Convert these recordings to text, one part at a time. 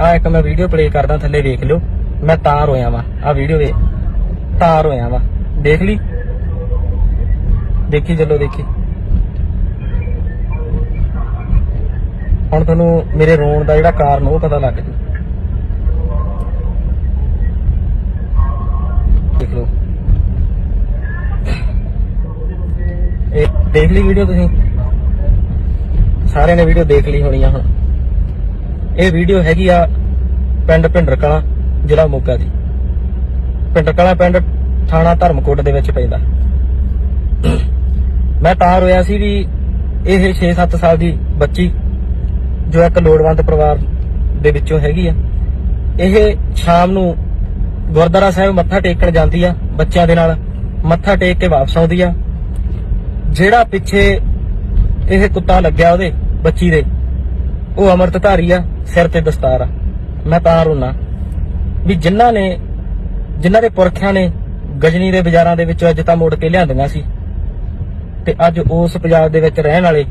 ਆ ਇੱਕ ਮੈਂ ਵੀਡੀਓ ਪਲੇ ਕਰਦਾ ਥੱਲੇ ਵੇਖ ਲਿਓ। ਮੈਂ ਤਾਂ ਰੋਇਆ ਵਾਂ। ਆ ਵੀਡੀਓ ਵੇ ਤਾਂ ਰੋਇਆ ਵਾ। ਦੇਖ ਲਈ? ਦੇਖੀ ਚੱਲੋ, ਦੇਖੀ। ਹੁਣ ਤੁਹਾਨੂੰ ਮੇਰੇ ਰੋਣ ਦਾ ਜਿਹੜਾ ਕਾਰਨ ਉਹ ਪਤਾ ਲੱਗ ਜੂ। ਦੇਖ ਲਓ। ਇਹ ਦੇਖ ਲਈ ਵੀਡੀਓ ਤੁਸੀਂ? ਸਾਰਿਆਂ ਨੇ ਵੀਡੀਓ ਦੇਖ ਲਈ ਹੋਣੀ ਆ ਹੁਣ। ਇਹ ਵੀਡੀਓ ਹੈਗੀ ਆ ਪਿੰਡ ਭਿੰਡਰ ਕਲਾਂ ਜ਼ਿਲ੍ਹਾ ਮੋਗਾ ਦੀ। ਭਿੰਡਰ ਕਲਾਂ ਪਿੰਡ ਥਾਣਾ ਧਰਮਕੋਟ ਦੇ ਵਿੱਚ ਪੈਂਦਾ। ਮੈਂ ਤਾਂ ਰੋਇਆ ਸੀ ਵੀ ਇਹ 6-7 ਸਾਲ ਦੀ ਬੱਚੀ ਜੋ ਇੱਕ ਲੋੜਵੰਦ ਪਰਿਵਾਰ ਦੇ ਵਿੱਚੋਂ ਹੈਗੀ ਆ, ਇਹ ਸ਼ਾਮ ਨੂੰ ਗੁਰਦੁਆਰਾ ਸਾਹਿਬ ਮੱਥਾ ਟੇਕਣ ਜਾਂਦੀ ਆ, ਬੱਚਿਆਂ ਦੇ ਨਾਲ ਮੱਥਾ ਟੇਕ ਕੇ ਵਾਪਸ ਆਉਂਦੀ ਆ। ਜਿਹੜਾ ਪਿੱਛੇ ਇਹ ਕੁੱਤਾ ਲੱਗਿਆ ਉਹਦੇ, ਬੱਚੀ ਦੇ ਉਹ ਅਮਰਤਧਾਰੀ ਆ, ਸਿਰ ਤੇ ਦਸਤਾਰ ਆ। ਮੈਂ ਤਾਂ ਰੋਣਾ ਵੀ ਜਿਨ੍ਹਾਂ ਨੇ, ਜਿਨ੍ਹਾਂ ਦੇ ਪੁਰਖਿਆਂ ਨੇ ਗਜਨੀ ਦੇ ਬਾਜ਼ਾਰਾਂ ਦੇ ਵਿੱਚੋਂ ਅੱਜ ਤਾਂ ਮੋੜ ਕੇ ਲਿਆਂਦੀਆਂ ਸੀ, ਤੇ ਅੱਜ ਉਸ ਪੰਜਾਬ ਦੇ ਵਿੱਚ ਰਹਿਣ ਵਾਲੇ,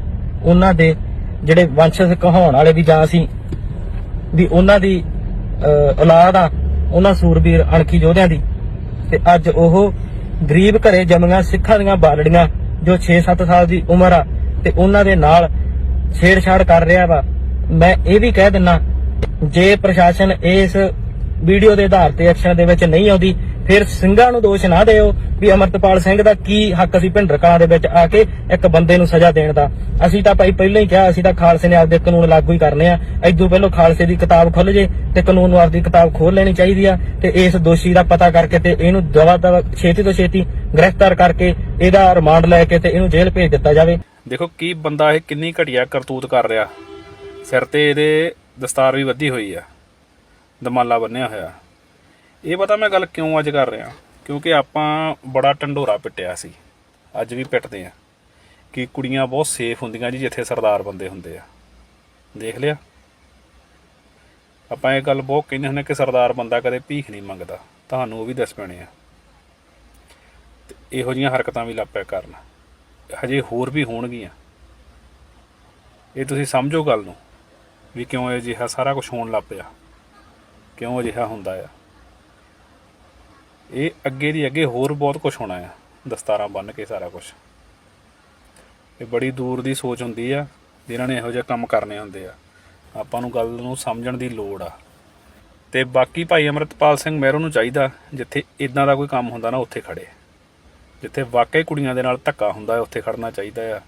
ਉਹਨਾਂ ਦੇ ਜਿਹੜੇ ਵੰਸ਼ਜ ਕਹਾਉਣ ਵਾਲੇ ਵੀ ਜਾਂ ਸੀ, ਵੀ ਉਹਨਾਂ ਦੀ ਔਲਾਦ ਆ, ਉਹਨਾਂ ਸੂਰਬੀਰ ਅਣਖੀ ਯੋਧਿਆਂ ਦੀ, ਤੇ ਅੱਜ ਉਹ ਗਰੀਬ ਘਰੇ ਜੰਮੀਆਂ ਸਿੱਖਾਂ ਦੀਆਂ ਬਾਲੜੀਆਂ, ਜੋ 6-7 ਸਾਲ ਦੀ ਉਮਰ ਆ, ਤੇ ਉਹਨਾਂ ਦੇ ਨਾਲ ਛੇੜਛਾੜ ਕਰ ਰਿਹਾ ਵਾ ਮੈਂ ਇਹ ਵੀ ਕਹਿ ਦਿੰਨਾ, ਜੇ ਪ੍ਰਸ਼ਾਸਨ ਇਸ ਵੀਡੀਓ ਦੇ ਆਧਾਰ ਤੇ ਐਕਸ਼ਨ ਦੇ ਵਿੱਚ ਨਹੀਂ ਆਉਂਦੀ, ਫਿਰ ਸਿੰਘਾਂ ਨੂੰ ਦੋਸ਼ ਨਾ ਦਿਓ ਵੀ ਅਮਰਤਪਾਲ ਸਿੰਘ ਦਾ ਕੀ ਹੱਕ ਸੀ ਭਿੰਡਰ ਕਲਾਂ ਦੇ ਵਿੱਚ ਆ ਕੇ ਇੱਕ ਬੰਦੇ ਨੂੰ ਸਜ਼ਾ ਦੇਣ ਦਾ। ਅਸੀਂ ਤਾਂ ਭਾਈ ਪਹਿਲਾਂ ਹੀ ਕਿਹਾ, ਅਸੀਂ ਤਾਂ ਖਾਲਸੇ ਨੇ ਆਪਦੇ ਕਾਨੂੰਨ ਲਾਗੂ ਹੀ ਕਰਨੇ ਆ। ਐਦੋਂ ਪਹਿਲਾਂ ਖਾਲਸੇ ਦੀ ਕਿਤਾਬ ਖੁੱਲ ਜੇ ਤੇ ਕਾਨੂੰਨ ਨੂੰ ਆਪਦੀ ਕਿਤਾਬ ਖੋਲ ਲੈਣੀ ਚਾਹੀਦੀ ਆ ਤੇ ਇਸ ਦੋਸ਼ੀ ਦਾ ਪਤਾ ਕਰਕੇ ਤੇ ਇਹਨੂੰ ਦਵਾ ਦਵਾ ਛੇਤੀ ਤੋਂ ਛੇਤੀ ਗ੍ਰਿਫਤਾਰ ਕਰਕੇ ਇਹਦਾ ਰਿਮਾਂਡ ਲੈ ਕੇ ਤੇ ਇਹਨੂੰ ਜੇਲ੍ਹ ਭੇਜ ਦਿੱਤਾ ਜਾਵੇ। ਦੇਖੋ ਕੀ ਬੰਦਾ ਇਹ ਕਿੰਨੀ ਘਟੀਆ ਕਰਤੂਤ ਕਰ ਰਿਹਾ। ਸਿਰ ਤੇ ਇਹਦੇ ਦਸਤਾਰ ਵੀ ਵੱਧੀ ਹੋਈ ਆ। ਦਮਾਲਾ ਬੰਨਿਆ ਹੋਇਆ। ਇਹ ਪਤਾ ਮੈਂ ਗੱਲ ਕਿਉਂ ਅੱਜ ਕਰ ਰਿਹਾ? ਕਿਉਂਕਿ ਆਪਾਂ ਬੜਾ ਢੰਡੋਰਾ ਪਿੱਟਿਆ ਸੀ। ਅੱਜ ਵੀ ਪਿੱਟਦੇ ਆ। ਕਿ ਕੁੜੀਆਂ ਬਹੁਤ ਸੇਫ ਹੁੰਦੀਆਂ ਜੀ, ਜਿੱਥੇ ਸਰਦਾਰ ਬੰਦੇ ਹੁੰਦੇ ਆ। ਦੇਖ ਲਿਆ। ਆਪਾਂ ਇਹ ਗੱਲ ਬਹੁਤ ਕਹਿੰਦੇ ਹੁੰਦੇ ਕਿ ਸਰਦਾਰ ਬੰਦਾ ਕਦੇ ਭੀਖ ਨਹੀਂ ਮੰਗਦਾ। ਤੁਹਾਨੂੰ ਉਹ ਵੀ ਦੱਸ ਪੈਣੇ ਆ। ਤੇ ਇਹੋ ਜੀਆਂ ਹਰਕਤਾਂ ਵੀ ਲੱਪਿਆ ਕਰਨ। ਹਜੇ ਹੋਰ ਵੀ ਹੋਣਗੀਆਂ। ਇਹ ਤੁਸੀਂ ਸਮਝੋ ਗੱਲ ਨੂੰ। ਵੀ ਕਿਉਂ ਇਹ ਜਿਹਾ ਸਾਰਾ ਕੁਝ ਹੋਣ ਲੱਗ ਪਿਆ? ਕਿਉਂ ਅਜਿਹਾ ਹੁੰਦਾ ਆ? ਇਹ ਅੱਗੇ ਦੀ ਅੱਗੇ ਹੋਰ ਬਹੁਤ ਕੁਝ ਹੋਣਾ ਆ, ਦਸਤਾਰਾਂ ਬੰਨ ਕੇ ਸਾਰਾ ਕੁਝ ਇਹ ਬੜੀ ਦੂਰ ਦੀ ਸੋਚ ਹੁੰਦੀ ਆ ਜਿਨ੍ਹਾਂ ਨੇ ਇਹੋ ਜਿਹੇ ਕੰਮ ਕਰਨੇ ਹੁੰਦੇ ਆ। ਆਪਾਂ ਨੂੰ ਗੱਲ ਨੂੰ ਸਮਝਣ ਦੀ ਲੋੜ ਆ। ਤੇ ਬਾਕੀ ਭਾਈ ਅਮਰਤਪਾਲ ਸਿੰਘ ਮਹਿਰੋ ਨੂੰ ਚਾਹੀਦਾ, ਜਿੱਥੇ ਇਦਾਂ ਦਾ ਕੋਈ ਕੰਮ ਹੁੰਦਾ ਨਾ, ਉੱਥੇ ਖੜੇ। ਜਿੱਥੇ ਵਾਕਈ ਕੁੜੀਆਂ ਦੇ ਨਾਲ ਧੱਕਾ ਹੁੰਦਾ ਉੱਥੇ ਖੜਨਾ ਚਾਹੀਦਾ ਆ।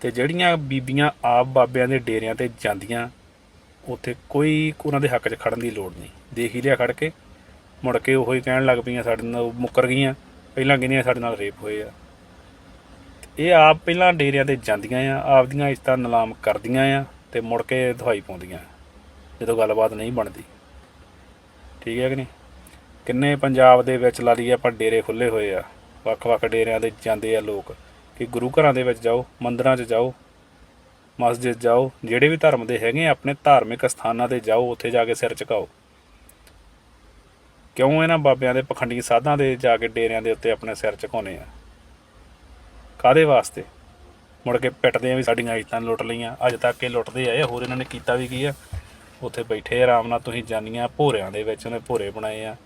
ਤੇ ਜਿਹੜੀਆਂ ਬੀਬੀਆਂ ਆਪ ਬਾਬਿਆਂ ਦੇ ਡੇਰਿਆਂ ਤੇ ਜਾਂਦੀਆਂ, ਉੱਥੇ ਕੋਈ ਉਹਨਾਂ ਦੇ ਹੱਕ 'ਚ ਖੜਨ ਦੀ ਲੋੜ ਨਹੀਂ। ਦੇਖ ਹੀ ਲਿਆ ਖੜ ਕੇ, ਮੁੜ ਕੇ ਉਹੀ ਕਹਿਣ ਲੱਗ ਪਈਆਂ ਸਾਡੇ ਨਾਲ ਮੁੱਕਰ ਗਈਆਂ। ਪਹਿਲਾਂ ਕਹਿੰਦੀਆਂ ਸਾਡੇ ਨਾਲ ਰੇਪ ਹੋਏ ਆ। ਇਹ ਆਪ ਪਹਿਲਾਂ ਡੇਰਿਆਂ ਤੇ ਜਾਂਦੀਆਂ ਆ ਆਪ ਦੀਆਂ ਇਸ਼ਤਾਂ ਨਿਲਾਮ ਕਰਦੀਆਂ ਆ ਤੇ ਮੁੜ ਕੇ ਦਵਾਈ ਪਾਉਂਦੀਆਂ। ਜਦੋਂ ਗੱਲਬਾਤ ਨਹੀਂ ਬਣਦੀ। ਠੀਕ ਹੈ ਕਿ ਨਹੀਂ? ਕਿੰਨੇ ਪੰਜਾਬ ਦੇ ਵਿੱਚ ਲਾ ਲਈਏ ਆਪਾਂ ਡੇਰੇ ਖੁੱਲੇ ਹੋਏ ਆ। ਵੱਖ-ਵੱਖ ਡੇਰਿਆਂ ਦੇ ਜਾਂਦੇ ਆ ਲੋਕ। ਕਿ ਗੁਰੂ ਘਰਾਂ ਦੇ ਵਿੱਚ ਜਾਓ ਮੰਦਰਾਂ 'ਚ ਜਾਓ ਮਸਜਿਦ ਜਾਓ ਜਿਹੜੇ ਵੀ ਧਰਮ ਦੇ ਹੈਗੇ ਆ, ਆਪਣੇ ਧਾਰਮਿਕ ਸਥਾਨਾਂ ਤੇ ਜਾਓ ਉੱਥੇ ਜਾ ਕੇ ਸਿਰ ਝੁਕਾਓ। ਕਿਉਂ ਇਹਨਾਂ ਬਾਬਿਆਂ ਦੇ ਪਖੰਡੀ ਸਾਧਾਂ ਦੇ ਜਾ ਕੇ ਡੇਰਿਆਂ ਦੇ ਉੱਤੇ ਆਪਣੇ ਸਿਰ ਝੁਕਾਉਨੇ ਆ? ਕਾਦੇ ਵਾਸਤੇ? ਮੁੜ ਕੇ ਪਿੱਟਦੇ ਆ ਵੀ ਸਾਡੀਆਂ ਇੱਜ਼ਤਾਂ ਲੁੱਟ ਲਈਆਂ ਅੱਜ ਤੱਕ ਇਹ ਲੁੱਟਦੇ ਆਏ ਆ, ਹੋਰ ਇਹਨਾਂ ਨੇ ਕੀਤਾ ਵੀ ਕੀ ਆ? ਉੱਥੇ ਬੈਠੇ ਆਰਾਮ ਨਾਲ ਤੁਸੀਂ ਜਾਨੀਆਂ ਭੋਰਿਆਂ ਦੇ ਵਿੱਚ ਉਹਨੇ ਭੋਰੇ ਬਣਾਏ ਆ।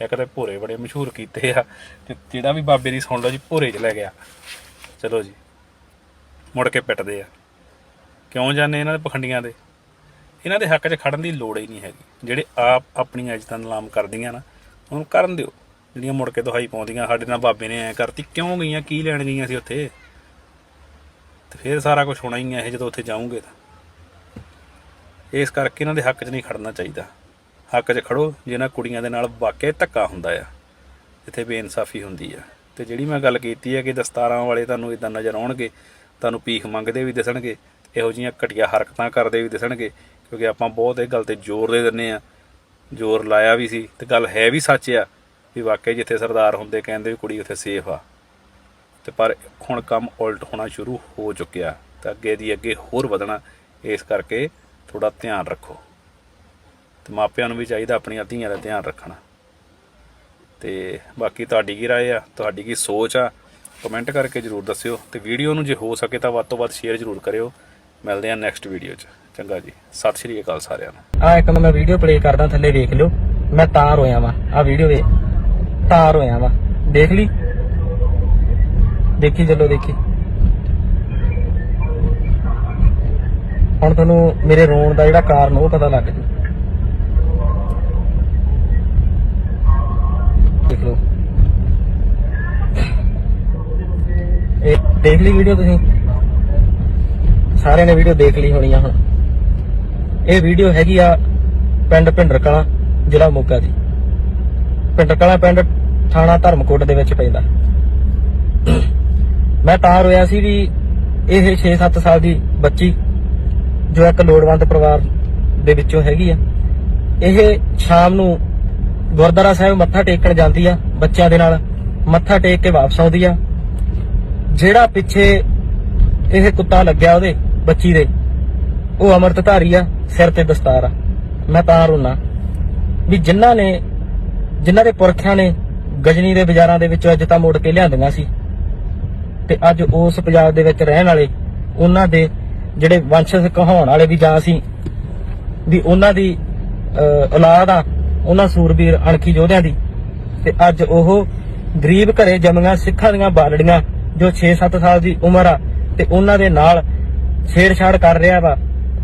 ਇੱਕ ਤੇ ਭੋਰੇ ਬੜੇ ਮਸ਼ਹੂਰ ਕੀਤੇ ਆ ਤੇ ਜਿਹੜਾ ਵੀ ਬਾਬੇ ਦੀ ਸੁਣ ਲਓ ਜੀ ਭੋਰੇ 'ਚ ਲੈ ਗਿਆ। ਚਲੋ ਜੀ। ਮੁੜ ਕੇ ਪਿੱਟਦੇ ਆ। ਕਿਉਂ ਜਾਂਦੇ ਇਹਨਾਂ ਦੇ ਪਖੰਡੀਆਂ ਦੇ? ਇਹਨਾਂ ਦੇ ਹੱਕ 'ਚ ਖੜਨ ਦੀ ਲੋੜ ਹੀ ਨਹੀਂ ਹੈਗੀ। ਜਿਹੜੇ ਆਪ ਆਪਣੀਆਂ ਇੱਜ਼ਤਾਂ ਨਿਲਾਮ ਕਰਦੀਆਂ ਨਾ, ਉਹਨੂੰ ਕਰਨ ਦਿਓ। ਜਿਹੜੀਆਂ ਮੁੜ ਕੇ ਦੁਹਾਈ ਪਾਉਂਦੀਆਂ, ਸਾਡੇ ਨਾਲ ਬਾਬੇ ਨੇ ਐ ਕਰਤੀ, ਕਿਉਂ ਗਈਆਂ, ਕੀ ਲੈਣ ਗਈਆਂ ਸੀ ਉੱਥੇ? ਤੇ ਫਿਰ ਸਾਰਾ ਕੁਝ ਹੋਣਾ ਹੀ ਹੈ ਇਹ ਜਦੋਂ ਉੱਥੇ ਜਾਓਗੇ ਤਾਂ। ਇਸ ਕਰਕੇ ਇਹਨਾਂ ਦੇ ਹੱਕ 'ਚ ਨਹੀਂ ਖੜਨਾ ਚਾਹੀਦਾ। ਹੱਕ 'ਚ ਖੜੋ, ਜਿਹਨਾਂ ਕੁੜੀਆਂ ਦੇ ਨਾਲ ਵਾਕਿਆ ਧੱਕਾ ਹੁੰਦਾ ਆ, ਜਿੱਥੇ ਬੇਇਨਸਾਫੀ ਹੁੰਦੀ ਆ। ਤੇ ਜਿਹੜੀ ਮੈਂ ਗੱਲ ਕੀਤੀ ਹੈ ਕਿ ਦਸਤਾਰਾਂ ਵਾਲੇ ਤੁਹਾਨੂੰ ਇਦਾਂ ਨਜ਼ਰ ਆਉਣਗੇ, ਤੁਹਾਨੂੰ ਭੀਖ ਮੰਗਦੇ ਵੀ ਦਿਸਣਗੇ, ਇਹੋ ਜਿਹੀਆਂ ਘਟੀਆ ਹਰਕਤਾਂ ਕਰਦੇ ਵੀ ਦਿਸਣਗੇ, ਕਿਉਂਕਿ ਆਪਾਂ ਬਹੁਤ ਇਹ ਗੱਲ ਤੇ ਜ਼ੋਰ ਦੇ ਦਿੰਨੇ ਆ ਜ਼ੋਰ ਲਾਇਆ ਵੀ ਸੀ ਤੇ ਗੱਲ ਹੈ ਵੀ ਸੱਚ ਆ ਵੀ ਵਾਕਈ ਜਿੱਥੇ ਸਰਦਾਰ ਹੁੰਦੇ ਕਹਿੰਦੇ ਵੀ ਕੁੜੀ ਉੱਥੇ ਸੇਫ ਆ। ਤੇ ਪਰ ਹੁਣ ਕੰਮ ਉਲਟ ਹੋਣਾ ਸ਼ੁਰੂ ਹੋ ਚੁੱਕਿਆ। ਤੇ ਅੱਗੇ ਦੀ ਅੱਗੇ ਹੋਰ ਵਧਣਾ, ਇਸ ਕਰਕੇ ਥੋੜਾ ਧਿਆਨ ਰੱਖੋ। ਤੇ ਮਾਪਿਆਂ ਨੂੰ ਵੀ ਚਾਹੀਦਾ ਆਪਣੀਆਂ ਧੀਆਂ ਦਾ ਧਿਆਨ ਰੱਖਣਾ। ਤੇ ਬਾਕੀ ਤੁਹਾਡੀ ਕੀ ਰਾਏ ਆ, ਤੁਹਾਡੀ ਕੀ ਸੋਚ ਆ ਕਮੈਂਟ ਕਰਕੇ ਜਰੂਰ ਦੱਸਿਓ ਤੇ ਵੀਡੀਓ ਨੂੰ ਜੇ ਹੋ ਸਕੇ ਤਾਂ ਵੱਧ ਤੋਂ ਵੱਧ ਸ਼ੇਅਰ ਜਰੂਰ ਕਰਿਓ। ਮਿਲਦੇ ਹਾਂ ਨੈਕਸਟ ਵੀਡੀਓ 'ਚ। ਚੰਗਾ ਜੀ। ਸਤਿ ਸ਼੍ਰੀ ਅਕਾਲ ਸਾਰਿਆਂ ਨੂੰ। ਆ ਇੱਕ ਮੈਂ ਵੀਡੀਓ ਪਲੇ ਕਰਦਾ ਥੱਲੇ ਵੇਖ ਲਿਓ। ਮੈਂ ਤਾਂ ਰੋਇਆ ਵਾਂ। ਆ ਵੀਡੀਓ ਵੇ। ਤਾਂ ਰੋਇਆ ਵਾਂ। ਦੇਖ ਲਈ? ਦੇਖੀ ਚਲੋ, ਦੇਖੀ। ਹੁਣ ਤੁਹਾਨੂੰ ਮੇਰੇ ਰੋਣ ਦਾ ਜਿਹੜਾ ਕਾਰਨ ਉਹ ਪਤਾ ਲੱਗ ਜੂ। ਦੇਖ ਲਓ ਇਹ ਦੇਖ ਲਈ ਵੀਡੀਓ ਤੁਸੀਂ? ਸਾਰਿਆਂ ਨੇ ਵੀਡੀਓ ਦੇਖ ਲਈ ਹੋਣੀ ਆ ਹੁਣ। ਇਹ ਵੀਡੀਓ ਹੈਗੀ ਆ ਪਿੰਡ ਭਿੰਡਰ ਕਲਾਂ ਜ਼ਿਲ੍ਹਾ ਮੋਗਾ ਦੀ। ਭਿੰਡਰ ਕਲਾਂ ਪਿੰਡ ਥਾਣਾ ਧਰਮਕੋਟ ਦੇ ਵਿੱਚ ਪੈਂਦਾ। ਮੈਂ ਤਾਂ ਰੋਇਆ ਸੀ ਵੀ ਇਹ 6-7 ਸਾਲ ਦੀ ਬੱਚੀ ਜੋ ਇੱਕ ਲੋੜਵੰਦ ਪਰਿਵਾਰ ਦੇ ਵਿੱਚੋਂ ਹੈਗੀ ਆ, ਇਹ ਸ਼ਾਮ ਨੂੰ ਗੁਰਦੁਆਰਾ ਸਾਹਿਬ ਮੱਥਾ ਟੇਕਣ ਜਾਂਦੀ ਆ ਬੱਚਿਆਂ ਦੇ ਨਾਲ, ਮੱਥਾ ਟੇਕ ਕੇ ਵਾਪਸ ਆਉਂਦੀ ਆ। ਜਿਹੜਾ ਪਿੱਛੇ ਇਹ ਕੁੱਤਾ ਲੱਗਿਆ ਉਹਦੇ, ਬੱਚੀ ਦੇ, ਉਹ ਅਮਰਤਧਾਰੀ ਆ, ਸਿਰ ਤੇ ਦਸਤਾਰ ਆ। ਮੈਂ ਤਾਂ ਰੋਣਾ ਵੀ ਜਿਨ੍ਹਾਂ ਨੇ ਜਿਨ੍ਹਾਂ ਦੇ ਪੁਰਖਿਆਂ ਨੇ ਗਜਨੀ ਦੇ ਬਾਜ਼ਾਰਾਂ ਦੇ ਵਿੱਚੋਂ ਇੱਜ਼ਤਾਂ ਮੋੜ ਕੇ ਲਿਆਂਦੀਆਂ ਸੀ, ਤੇ ਅੱਜ ਉਸ ਪੰਜਾਬ ਦੇ ਵਿੱਚ ਰਹਿਣ ਵਾਲੇ ਉਹਨਾਂ ਦੇ ਜਿਹੜੇ ਵੰਸ਼ਜ ਕਹਾਉਣ ਵਾਲੇ ਵੀ ਜਾਂ ਸੀ ਵੀ ਉਹਨਾਂ ਦੀ ਔਲਾਦ ਆ ਉਹਨਾਂ ਸੂਰਬੀਰ ਅਣਖੀ ਯੋਧਿਆਂ ਦੀ। ਤੇ ਅੱਜ ਉਹ ਗਰੀਬ ਘਰੇ ਜੰਮੀਆਂ ਸਿੱਖਾਂ ਦੀਆਂ ਬਾਲੜੀਆਂ ਜੋ 6-7 ਸਾਲ ਦੀ ਉਮਰ ਆ, ਤੇ ਉਹਨਾਂ ਦੇ ਨਾਲ ਛੇੜਛਾੜ ਕਰ ਰਿਹਾ ਵਾ।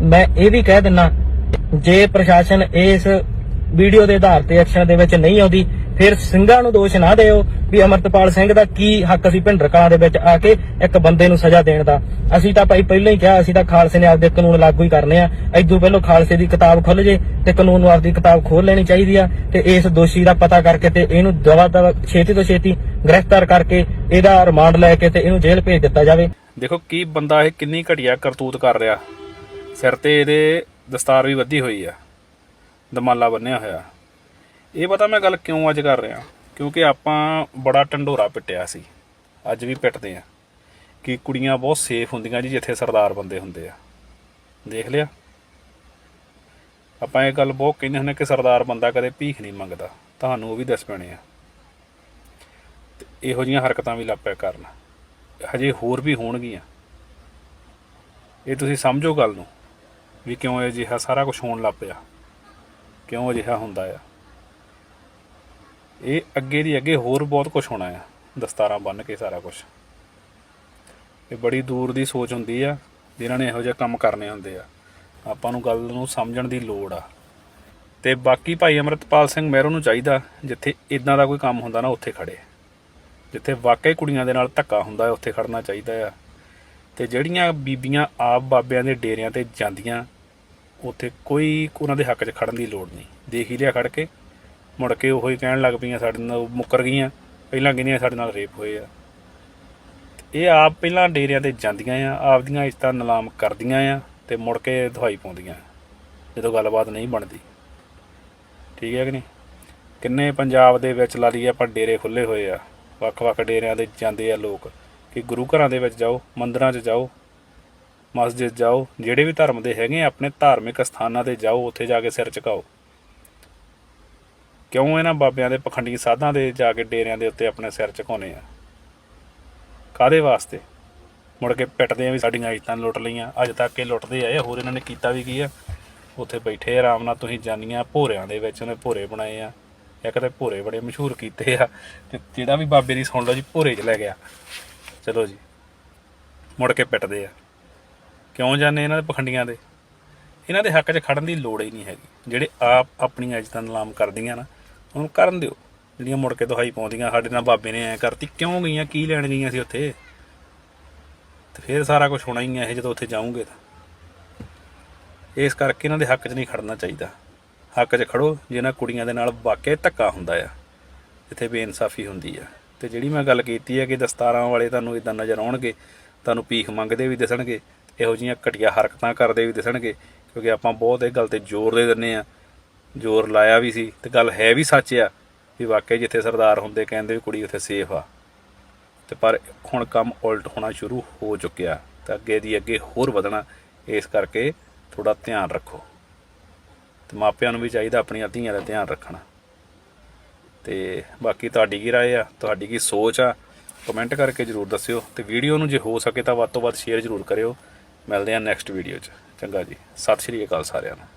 ਮੈਂ ਇਹ ਵੀ ਕਹਿ ਦਿੰਨਾ, ਜੇ ਪ੍ਰਸ਼ਾਸਨ ਇਸ ਵੀਡੀਓ ਦੇ ਆਧਾਰ ਤੇ ਐਕਸ਼ਨ ਦੇ ਵਿੱਚ ਨਹੀਂ ਆਉਂਦੀ ਫਿਰ ਸਿੰਘਾਂ ਨੂੰ ਦੋਸ਼ ਨਾ ਦਿਓ ਵੀ ਅਮਰਤਪਾਲ ਸਿੰਘ ਦਾ ਕੀ ਹੱਕ ਸੀ ਭਿੰਡਰ ਕਲਾਂ ਦੇ ਵਿੱਚ ਆ ਕੇ ਇੱਕ ਬੰਦੇ ਨੂੰ ਸਜ਼ਾ ਦੇਣ ਦਾ। ਅਸੀਂ ਤਾਂ ਭਾਈ ਪਹਿਲਾਂ ਹੀ ਕਿਹਾ, ਅਸੀਂ ਤਾਂ ਖਾਲਸੇ ਨੇ ਆਪਦੇ ਕਾਨੂੰਨ ਲਾਗੂ ਹੀ ਕਰਨੇ ਆ। ਐਦੋਂ ਪਹਿਲਾਂ ਖਾਲਸੇ ਦੀ ਕਿਤਾਬ ਖੁੱਲ ਜੇ ਤੇ ਕਾਨੂੰਨ ਨੂੰ ਆਪਦੀ ਕਿਤਾਬ ਖੋਲ ਲੈਣੀ ਚਾਹੀਦੀ ਆ ਤੇ ਇਸ ਦੋਸ਼ੀ ਦਾ ਪਤਾ ਕਰਕੇ ਤੇ ਇਹਨੂੰ ਦਵਾ ਦਵਾ ਛੇਤੀ ਤੋਂ ਛੇਤੀ ਗ੍ਰਿਫਤਾਰ ਕਰਕੇ ਇਹਦਾ ਰਿਮਾਂਡ ਲੈ ਕੇ ਤੇ ਇਹਨੂੰ ਜੇਲ੍ਹ ਭੇਜ ਦਿੱਤਾ ਜਾਵੇ। ਦੇਖੋ ਕੀ ਬੰਦਾ ਇਹ ਕਿੰਨੀ ਘਟੀਆ ਕਰਤੂਤ ਕਰ ਰਿਹਾ। ਸਿਰ ਤੇ ਇਹਦੇ ਦਸਤਾਰ ਵੀ ਵੱਧੀ ਹੋਈ ਆ। ਦਮਾਲਾ ਬੰਨਿਆ ਹੋਇਆ। ਇਹ ਪਤਾ ਮੈਂ ਗੱਲ ਕਿਉਂ ਅੱਜ ਕਰ ਰਿਹਾ? ਕਿਉਂਕਿ ਆਪਾਂ ਬੜਾ ਢੰਡੋਰਾ ਪਿੱਟਿਆ ਸੀ। ਅੱਜ ਵੀ ਪਿੱਟਦੇ ਆ। ਕਿ ਕੁੜੀਆਂ ਬਹੁਤ ਸੇਫ ਹੁੰਦੀਆਂ ਜੀ, ਜਿੱਥੇ ਸਰਦਾਰ ਬੰਦੇ ਹੁੰਦੇ ਆ। ਦੇਖ ਲਿਆ? ਆਪਾਂ ਇਹ ਗੱਲ ਬਹੁਤ ਕਹਿੰਦੇ ਹੁੰਦੇ ਕਿ ਸਰਦਾਰ ਬੰਦਾ ਕਦੇ ਭੀਖ ਨਹੀਂ ਮੰਗਦਾ। ਤੁਹਾਨੂੰ ਉਹ ਵੀ ਦੱਸ ਪੈਣੇ ਆ। ਤੇ ਇਹੋ ਜੀਆਂ ਹਰਕਤਾਂ ਵੀ ਲੱਪਿਆ ਕਰਨ। ਹਜੇ ਹੋਰ ਵੀ ਹੋਣਗੀਆਂ। ਇਹ ਤੁਸੀਂ ਸਮਝੋ ਗੱਲ ਨੂੰ। ਵੀ ਕਿਉਂ ਇਹ ਜਿਹਾ ਸਾਰਾ ਕੁਝ ਹੋਣ ਲੱਗ ਪਿਆ? ਕਿਉਂ ਅਜਿਹਾ ਹੁੰਦਾ ਆ? ਇਹ ਅੱਗੇ ਦੀ ਅੱਗੇ ਹੋਰ ਬਹੁਤ ਕੁਝ ਹੋਣਾ ਆ। ਦਸਤਾਰਾਂ ਬੰਨ ਕੇ ਸਾਰਾ ਕੁਝ ਇਹ ਬੜੀ ਦੂਰ ਦੀ ਸੋਚ ਹੁੰਦੀ ਆ, ਜਿਨ੍ਹਾਂ ਨੇ ਇਹੋ ਜਿਹੇ ਕੰਮ ਕਰਨੇ ਹੁੰਦੇ ਆ। ਆਪਾਂ ਨੂੰ ਗੱਲ ਨੂੰ ਸਮਝਣ ਦੀ ਲੋੜ ਆ। ਤੇ ਬਾਕੀ ਭਾਈ ਅਮਰਤਪਾਲ ਸਿੰਘ ਮਹਿਰੋ ਨੂੰ ਚਾਹੀਦਾ, ਜਿੱਥੇ ਇਦਾਂ ਦਾ ਕੋਈ ਕੰਮ ਹੁੰਦਾ ਨਾ, ਉੱਥੇ ਖੜੇ। ਜਿੱਥੇ ਵਾਕਈ ਕੁੜੀਆਂ ਦੇ ਨਾਲ ਧੱਕਾ ਹੁੰਦਾ ਹੈ ਉੱਥੇ ਖੜਨਾ ਚਾਹੀਦਾ ਆ। ਤੇ ਜਿਹੜੀਆਂ ਬੀਬੀਆਂ ਆਪ ਬਾਬਿਆਂ ਦੇ ਡੇਰਿਆਂ ਤੇ ਜਾਂਦੀਆਂ, ਉੱਥੇ ਕੋਈ ਉਹਨਾਂ ਦੇ ਹੱਕ 'ਚ ਖੜਨ ਦੀ ਲੋੜ ਨਹੀਂ। ਦੇਖ ਹੀ ਲਿਆ ਖੜ ਕੇ। ਮੁੜ ਕੇ ਉਹ ਹੀ ਕਹਿਣ ਲੱਗ ਪਈਆਂ ਸਾਡੇ ਨਾਲ ਮੁੱਕਰ ਗਈਆਂ। ਪਹਿਲਾਂ ਕਹਿੰਦੀਆਂ ਸਾਡੇ ਨਾਲ ਰੇਪ ਹੋਏ ਆ। ਇਹ ਆਪ ਪਹਿਲਾਂ ਡੇਰਿਆਂ ਤੇ ਜਾਂਦੀਆਂ ਆ ਆਪਦੀਆਂ ਇੱਜ਼ਤਾਂ ਨਿਲਾਮ ਕਰਦੀਆਂ ਆ ਤੇ ਮੁੜ ਕੇ ਦਵਾਈ ਪਾਉਂਦੀਆਂ। ਜਦੋਂ ਗੱਲਬਾਤ ਨਹੀਂ ਬਣਦੀ। ਠੀਕ ਹੈ ਕਿ ਨਹੀਂ? ਕਿੰਨੇ ਪੰਜਾਬ ਦੇ ਵਿੱਚ ਲਾ ਲਈਏ ਆਪਾਂ ਡੇਰੇ ਖੁੱਲੇ ਹੋਏ ਆ। ਵੱਖ-ਵੱਖ ਡੇਰਿਆਂ ਦੇ ਜਾਂਦੇ ਆ ਲੋਕ ਕਿ ਗੁਰੂ ਘਰਾਂ ਦੇ ਵਿੱਚ ਜਾਓ ਮੰਦਰਾਂ 'ਚ ਜਾਓ ਮਸਜਿਦ ਜਾਓ ਜਿਹੜੇ ਵੀ ਧਰਮ ਦੇ ਹੈਗੇ ਆ, ਆਪਣੇ ਧਾਰਮਿਕ ਸਥਾਨਾਂ ਤੇ ਜਾਓ ਉੱਥੇ ਜਾ ਕੇ ਸਿਰ ਝੁਕਾਓ। ਕਿਉਂ ਇਹਨਾਂ ਬਾਬਿਆਂ ਦੇ ਪਖੰਡੀ ਸਾਧਾਂ ਦੇ ਜਾ ਕੇ ਡੇਰਿਆਂ ਦੇ ਉੱਤੇ ਆਪਣੇ ਸਿਰ ਝੁਕਾਉਨੇ ਆ? ਕਾਦੇ ਵਾਸਤੇ? ਮੁੜ ਕੇ ਪਿੱਟਦੇ ਆ ਵੀ ਸਾਡੀਆਂ ਇੱਜ਼ਤਾਂ ਲੁੱਟ ਲਈਆਂ ਅੱਜ ਤੱਕ ਇਹ ਲੁੱਟਦੇ ਆਏ ਆ, ਹੋਰ ਇਹਨਾਂ ਨੇ ਕੀਤਾ ਵੀ ਕੀ ਆ? ਉੱਥੇ ਬੈਠੇ ਆਰਾਮ ਨਾਲ ਤੁਸੀਂ ਜਾਨੀਆਂ ਭੋਰਿਆਂ ਦੇ ਵਿੱਚ ਉਹਨੇ ਭੋਰੇ ਬਣਾਏ ਆ। ਇੱਕ ਤਾਂ ਭੋਰੇ ਬੜੇ ਮਸ਼ਹੂਰ ਕੀਤੇ ਆ ਤੇ ਜਿਹੜਾ ਵੀ ਬਾਬੇ ਦੀ ਸੁਣ ਲਓ ਜੀ ਭੋਰੇ 'ਚ ਲੈ ਗਿਆ। ਚਲੋ ਜੀ ਮੁੜ ਕੇ ਪਿੱਟਦੇ ਆ। ਕਿਉਂ ਜਾਂਦੇ ਇਹਨਾਂ ਦੇ ਪਖੰਡੀਆਂ ਦੇ? ਇਹਨਾਂ ਦੇ ਹੱਕ 'ਚ ਖੜਨ ਦੀ ਲੋੜ ਹੀ ਨਹੀਂ ਹੈਗੀ। ਜਿਹੜੇ ਆਪ ਆਪਣੀਆਂ ਇੱਜ਼ਤਾਂ ਨਿਲਾਮ ਕਰਦੀਆਂ ਨਾ ਉਹਨੂੰ ਕਰਨ ਦਿਓ। ਜਿਹੜੀਆਂ ਮੁੜ ਕੇ ਦੁਹਾਈ ਪਾਉਂਦੀਆਂ, ਸਾਡੇ ਨਾਲ ਬਾਬੇ ਨੇ ਐ ਕਰਤੀ, ਕਿਉਂ ਗਈਆਂ, ਕੀ ਲੈਣ ਗਈਆਂ ਸੀ ਉੱਥੇ? ਤੇ ਫਿਰ ਸਾਰਾ ਕੁਝ ਹੋਣਾ ਹੀ ਹੈ ਇਹ ਜਦੋਂ ਉੱਥੇ ਜਾਓਗੇ ਤਾਂ। ਇਸ ਕਰਕੇ ਇਹਨਾਂ ਦੇ ਹੱਕ 'ਚ ਨਹੀਂ ਖੜਨਾ ਚਾਹੀਦਾ। ਹੱਕ 'ਚ ਖੜੋ ਜਿਨ੍ਹਾਂ ਕੁੜੀਆਂ ਦੇ ਨਾਲ ਵਾਕਿਆ ਧੱਕਾ ਹੁੰਦਾ ਆ, ਜਿੱਥੇ ਬੇਇਨਸਾਫੀ ਹੁੰਦੀ ਆ। ਤੇ ਜਿਹੜੀ ਮੈਂ ਗੱਲ ਕੀਤੀ ਹੈ ਕਿ ਦਸਤਾਰਾਂ ਵਾਲੇ ਤੁਹਾਨੂੰ ਇਦਾਂ ਨਜ਼ਰ ਆਉਣਗੇ, ਤੁਹਾਨੂੰ ਭੀਖ ਮੰਗਦੇ ਵੀ ਦਿਸਣਗੇ, ਇਹੋ ਜੀਆਂ ਘਟੀਆ ਹਰਕਤਾਂ ਕਰਦੇ ਵੀ ਦਿਸਣਗੇ, ਕਿਉਂਕਿ ਆਪਾਂ ਬਹੁਤ ਇਹ ਗੱਲ ਤੇ ਜ਼ੋਰ ਦੇ ਦਿੰਨੇ ਆ ਜ਼ੋਰ ਲਾਇਆ ਵੀ ਸੀ ਤੇ ਗੱਲ ਹੈ ਵੀ ਸੱਚ ਆ ਵੀ ਵਾਕਿਆ ਜਿੱਥੇ ਸਰਦਾਰ ਹੁੰਦੇ ਕਹਿੰਦੇ ਵੀ ਕੁੜੀ ਉੱਥੇ ਸੇਫ ਆ। ਤੇ ਪਰ ਹੁਣ ਕੰਮ ਉਲਟ ਹੋਣਾ ਸ਼ੁਰੂ ਹੋ ਚੁੱਕਿਆ ਤੇ ਅੱਗੇ ਦੀ ਅੱਗੇ ਹੋਰ ਵਧਣਾ, ਇਸ ਕਰਕੇ ਥੋੜਾ ਧਿਆਨ ਰੱਖੋ। ਤੇ ਮਾਪਿਆਂ ਨੂੰ ਵੀ ਚਾਹੀਦਾ ਆਪਣੀਆਂ ਧੀਆਂ ਦਾ ਧਿਆਨ ਰੱਖਣਾ। ਤੇ ਬਾਕੀ ਤੁਹਾਡੀ ਕੀ ਰਾਏ ਆ? ਤੁਹਾਡੀ ਕੀ ਸੋਚ ਆ? ਕਮੈਂਟ ਕਰਕੇ ਜਰੂਰ ਦੱਸਿਓ ਤੇ ਵੀਡੀਓ ਨੂੰ ਜੇ ਹੋ ਸਕੇ ਤਾਂ ਵੱਧ ਤੋਂ ਵੱਧ ਸ਼ੇਅਰ ਜਰੂਰ ਕਰਿਓ। ਮਿਲਦੇ ਹਾਂ ਨੈਕਸਟ ਵੀਡੀਓ 'ਚ। ਚੰਗਾ ਜੀ। ਸਤਿ ਸ਼੍ਰੀ ਅਕਾਲ ਸਾਰਿਆਂ ਨੂੰ।